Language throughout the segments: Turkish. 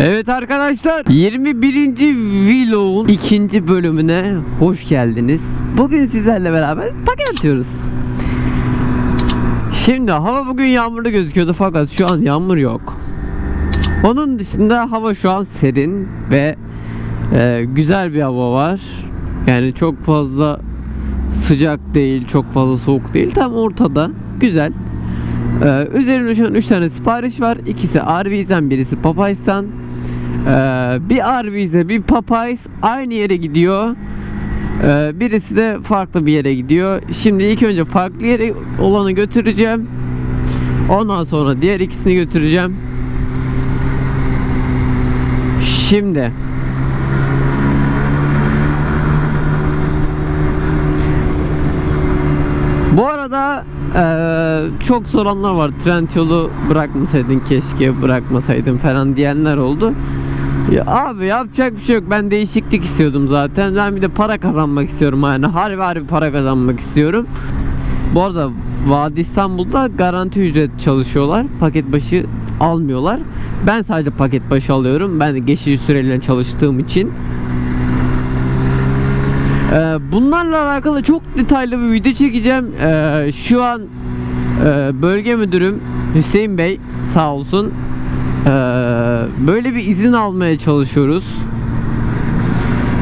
Evet arkadaşlar 21. vlogun ikinci bölümüne hoş geldiniz. Bugün sizlerle beraber paket atıyoruz. Şimdi hava bugün yağmurlu gözüküyordu fakat şu an yağmur yok. Onun dışında hava şu an serin ve e, güzel bir hava var. Yani çok fazla sıcak değil, çok fazla soğuk değil. Tam ortada. Güzel. Ee, üzerimde şu an 3 tane sipariş var. İkisi Arby's'den birisi Popeyes'tan. Ee, bir Arby's'e bir Popeyes aynı yere gidiyor. Ee, birisi de farklı bir yere gidiyor. Şimdi ilk önce farklı yere olanı götüreceğim. Ondan sonra diğer ikisini götüreceğim. Şimdi Bu arada eee, çok soranlar var. Trend yolu bırakmasaydın keşke bırakmasaydın falan diyenler oldu. Ya abi yapacak bir şey yok. Ben değişiklik istiyordum zaten. Ben bir de para kazanmak istiyorum yani. Harbi harbi para kazanmak istiyorum. Bu arada Vadi İstanbul'da garanti ücret çalışıyorlar. Paket başı almıyorlar. Ben sadece paket başı alıyorum. Ben geçici süreyle çalıştığım için. Ee, bunlarla alakalı çok detaylı bir video çekeceğim. Ee, şu an e, bölge müdürüm Hüseyin Bey sağ olsun. Ee, böyle bir izin almaya çalışıyoruz.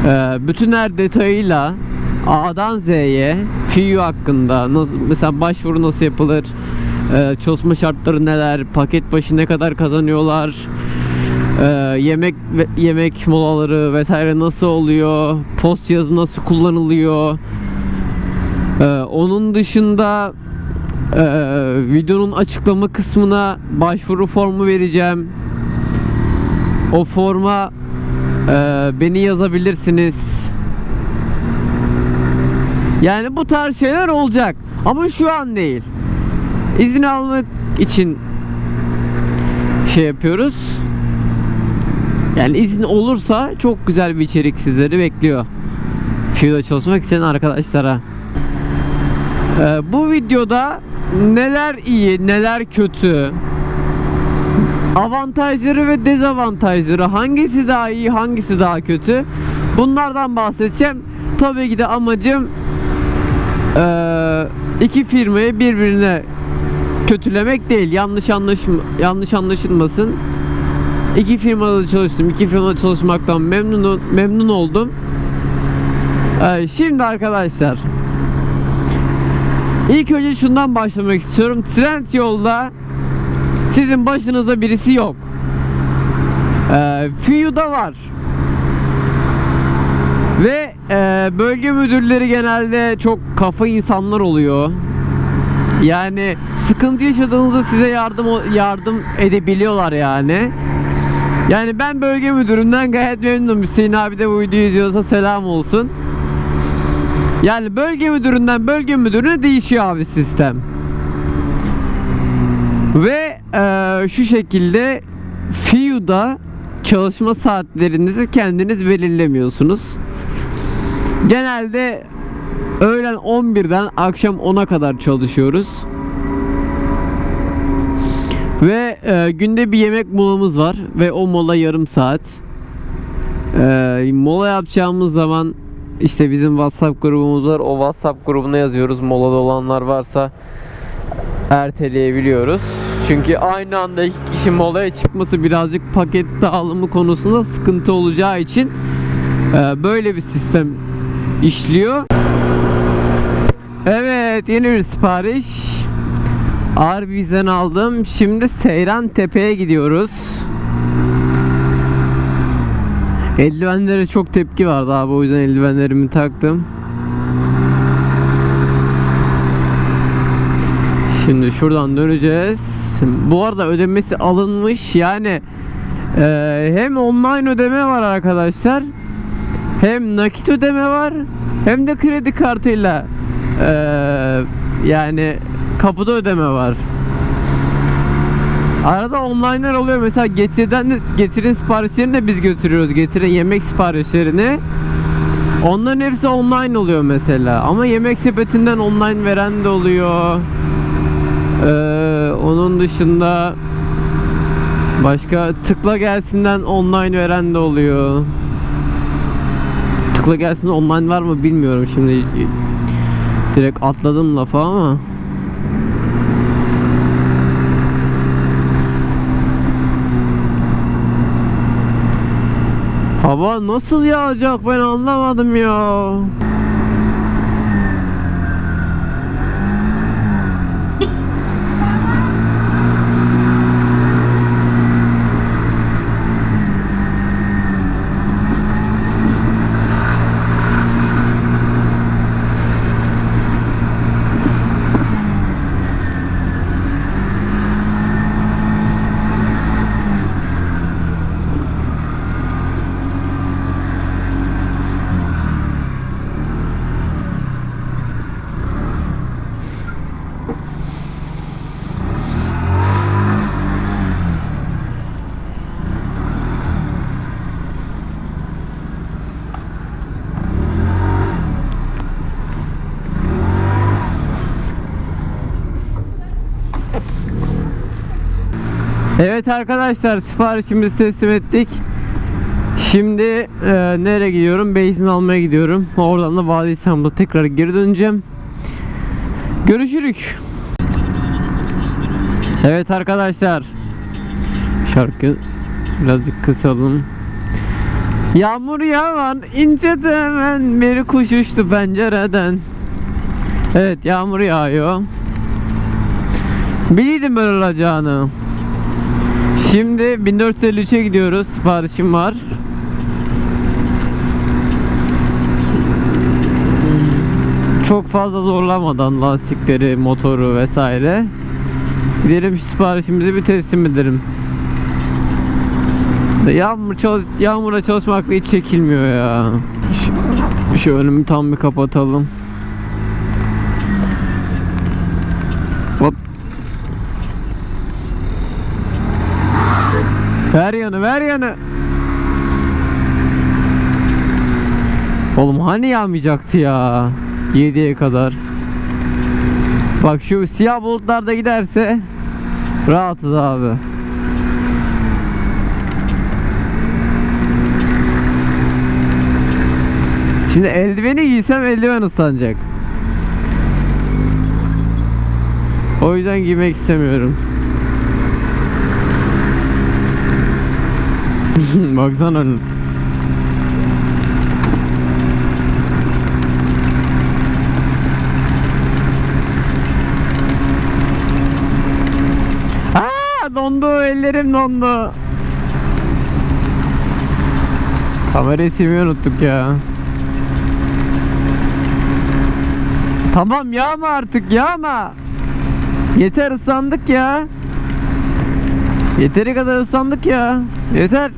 Ee, bütün her detayıyla A'dan Z'ye FİÜ hakkında mesela başvuru nasıl yapılır, ee, çalışma şartları neler, paket başı ne kadar kazanıyorlar, yemek yemek molaları vesaire nasıl oluyor? Post yazı nasıl kullanılıyor? Onun dışında ee, videonun açıklama kısmına başvuru formu vereceğim. O forma ee, beni yazabilirsiniz. Yani bu tarz şeyler olacak ama şu an değil. İzin almak için şey yapıyoruz. Yani izin olursa çok güzel bir içerik sizleri bekliyor. FIO'da çalışmak isteyen arkadaşlara. Ee, bu videoda neler iyi, neler kötü, avantajları ve dezavantajları, hangisi daha iyi, hangisi daha kötü, bunlardan bahsedeceğim. Tabii ki de amacım iki firmayı birbirine kötülemek değil. Yanlış anlaşım yanlış anlaşılmasın. İki firmada çalıştım. İki firmada çalışmaktan memnun memnun oldum. Şimdi arkadaşlar İlk önce şundan başlamak istiyorum. Trend yolda sizin başınızda birisi yok. Ee, FİU'da var. Ve e, bölge müdürleri genelde çok kafa insanlar oluyor. Yani sıkıntı yaşadığınızda size yardım yardım edebiliyorlar yani. Yani ben bölge müdüründen gayet memnunum. Hüseyin abi de bu videoyu izliyorsa selam olsun. Yani bölge müdüründen bölge müdürüne değişiyor abi sistem. Ve eee, şu şekilde FIU'da çalışma saatlerinizi kendiniz belirlemiyorsunuz. Genelde öğlen 11'den akşam 10'a kadar çalışıyoruz. Ve eee, günde bir yemek molamız var ve o mola yarım saat. Eee, mola yapacağımız zaman işte bizim WhatsApp grubumuz var. O WhatsApp grubuna yazıyoruz. Molada olanlar varsa erteleyebiliyoruz. Çünkü aynı anda iki kişi molaya çıkması birazcık paket dağılımı konusunda sıkıntı olacağı için e, böyle bir sistem işliyor. Evet yeni bir sipariş. Arby's'den aldım. Şimdi Seyran Tepe'ye gidiyoruz. Eldivenlere çok tepki vardı abi o yüzden eldivenlerimi taktım. Şimdi şuradan döneceğiz. Bu arada ödemesi alınmış yani e, hem online ödeme var arkadaşlar hem nakit ödeme var hem de kredi kartıyla e, yani kapıda ödeme var. Arada online'lar oluyor. Mesela getirden de getirin siparişlerini de biz götürüyoruz. Getirin yemek siparişlerini. Onların hepsi online oluyor mesela. Ama yemek sepetinden online veren de oluyor. Ee, onun dışında Başka tıkla gelsinden online veren de oluyor. Tıkla gelsin online var mı bilmiyorum şimdi. Direkt atladım lafa ama. Hava nasıl yağacak ben anlamadım ya. Evet arkadaşlar siparişimizi teslim ettik. Şimdi e, nereye gidiyorum? Benzin almaya gidiyorum. Oradan da Vadi İstanbul'a tekrar geri döneceğim. Görüşürük. Evet arkadaşlar. Şarkı birazcık kısalım. Yağmur yağar ince hemen bir kuş uçtu pencereden. Evet yağmur yağıyor. Biliyordum böyle olacağını. Şimdi 1453'e gidiyoruz. Siparişim var. Çok fazla zorlamadan lastikleri, motoru vesaire. Gidelim siparişimizi bir teslim edelim. Yağmur çalış yağmurda çalışmak da hiç çekilmiyor ya. Şu, şu önümü tam bir kapatalım. Ver yanı ver yanı. Oğlum hani yağmayacaktı ya 7'ye kadar. Bak şu siyah bulutlar da giderse rahatız abi. Şimdi eldiveni giysem eldiven ıslanacak. O yüzden giymek istemiyorum. Baksana. Aa, dondu ellerim dondu. Kamerayı silmeyi unuttuk ya. Tamam yağma artık yağma. Yeter ıslandık ya. Yeteri kadar ıslandık ya. Yeter.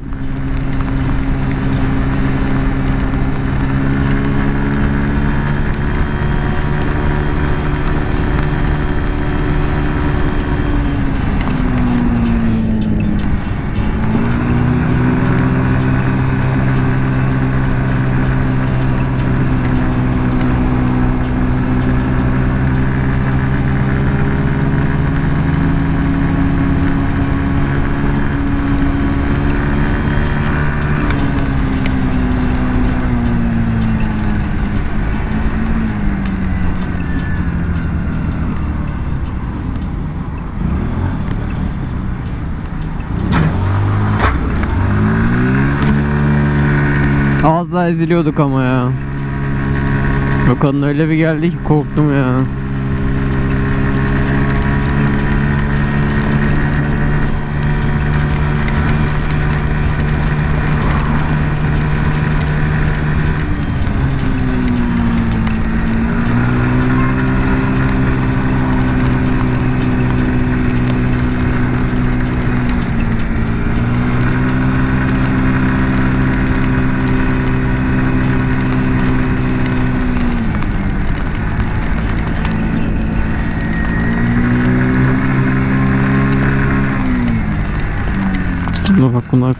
Daha eziliyorduk ama ya. Kadın öyle bir geldi ki korktum ya.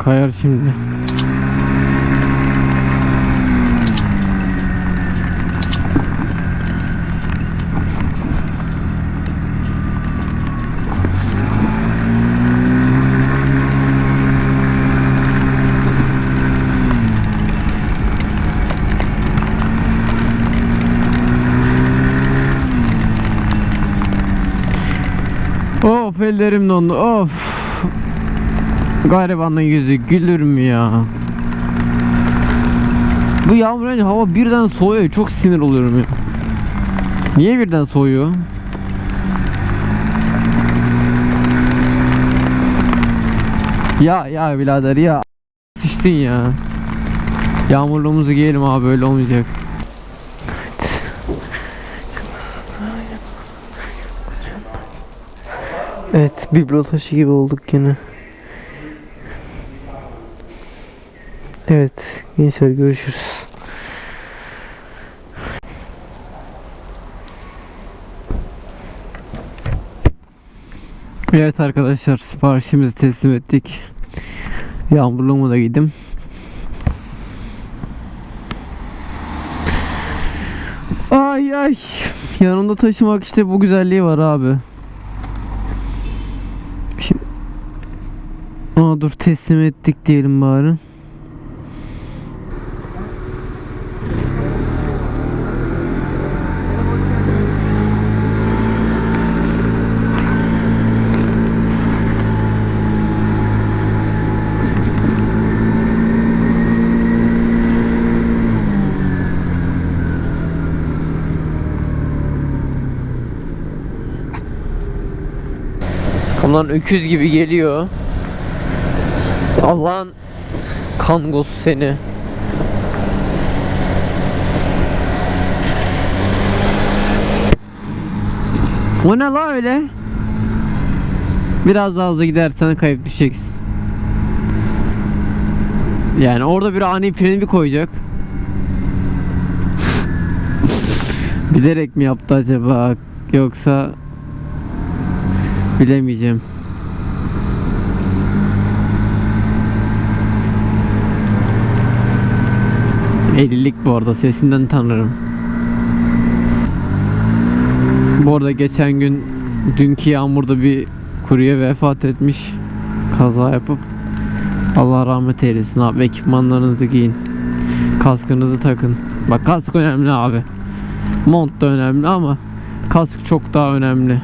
kayar şimdi. Of ellerim dondu. Of. Garibanın yüzü gülür mü ya? Bu yağmur yağınca hava birden soğuyor. Çok sinir oluyorum ya. Niye birden soğuyor? Ya ya birader ya. Sıçtın ya. Yağmurluğumuzu giyelim abi böyle olmayacak. Evet, biblo taşı gibi olduk yine. Evet, gençler görüşürüz. Evet arkadaşlar siparişimizi teslim ettik. Yağmurluğumu da giydim. Ay ay. Yanımda taşımak işte bu güzelliği var abi. Şimdi Aa dur teslim ettik diyelim bari. Ondan öküz gibi geliyor. Allah'ın kangosu seni. O ne la öyle? Biraz daha hızlı gidersen kayıp düşeceksin. Yani orada bir ani freni bir koyacak. Bilerek mi yaptı acaba yoksa bilemeyeceğim. Ellilik bu arada sesinden tanırım. Bu arada geçen gün dünkü yağmurda bir kurye vefat etmiş. Kaza yapıp Allah rahmet eylesin abi ekipmanlarınızı giyin. Kaskınızı takın. Bak kask önemli abi. Mont da önemli ama kask çok daha önemli.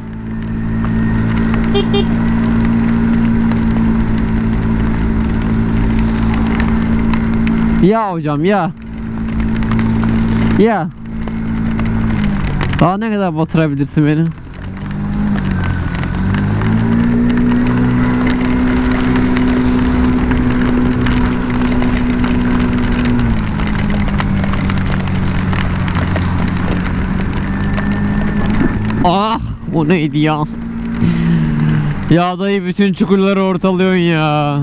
Ya hocam ya. Ya. Daha ne kadar batırabilirsin beni? Ah bu neydi ya? Ya dayı bütün çukurları ortalıyorsun ya.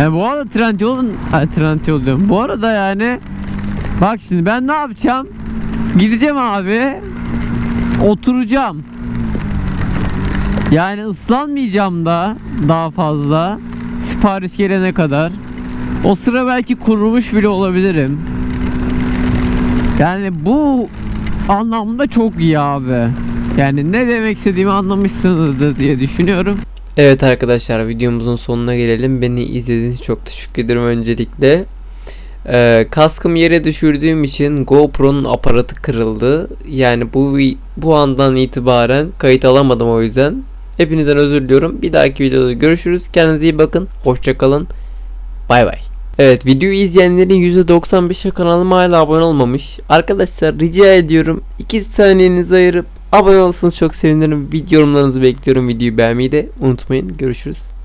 E bu arada Trendyol'un Trendyol diyorum. Bu arada yani bak şimdi ben ne yapacağım? Gideceğim abi. Oturacağım. Yani ıslanmayacağım da daha fazla. Sipariş gelene kadar. O sıra belki kurumuş bile olabilirim. Yani bu anlamda çok iyi abi. Yani ne demek istediğimi anlamışsınızdır diye düşünüyorum. Evet arkadaşlar videomuzun sonuna gelelim. Beni izlediğiniz için çok teşekkür ederim öncelikle. Ee, kaskımı yere düşürdüğüm için GoPro'nun aparatı kırıldı. Yani bu bu andan itibaren kayıt alamadım o yüzden. Hepinizden özür diliyorum. Bir dahaki videoda görüşürüz. Kendinize iyi bakın. Hoşçakalın. Bay bay. Evet videoyu izleyenlerin %95'i kanalıma hala abone olmamış. Arkadaşlar rica ediyorum 2 saniyenizi ayırıp abone olursanız çok sevinirim. Video yorumlarınızı bekliyorum. Videoyu beğenmeyi de unutmayın. Görüşürüz.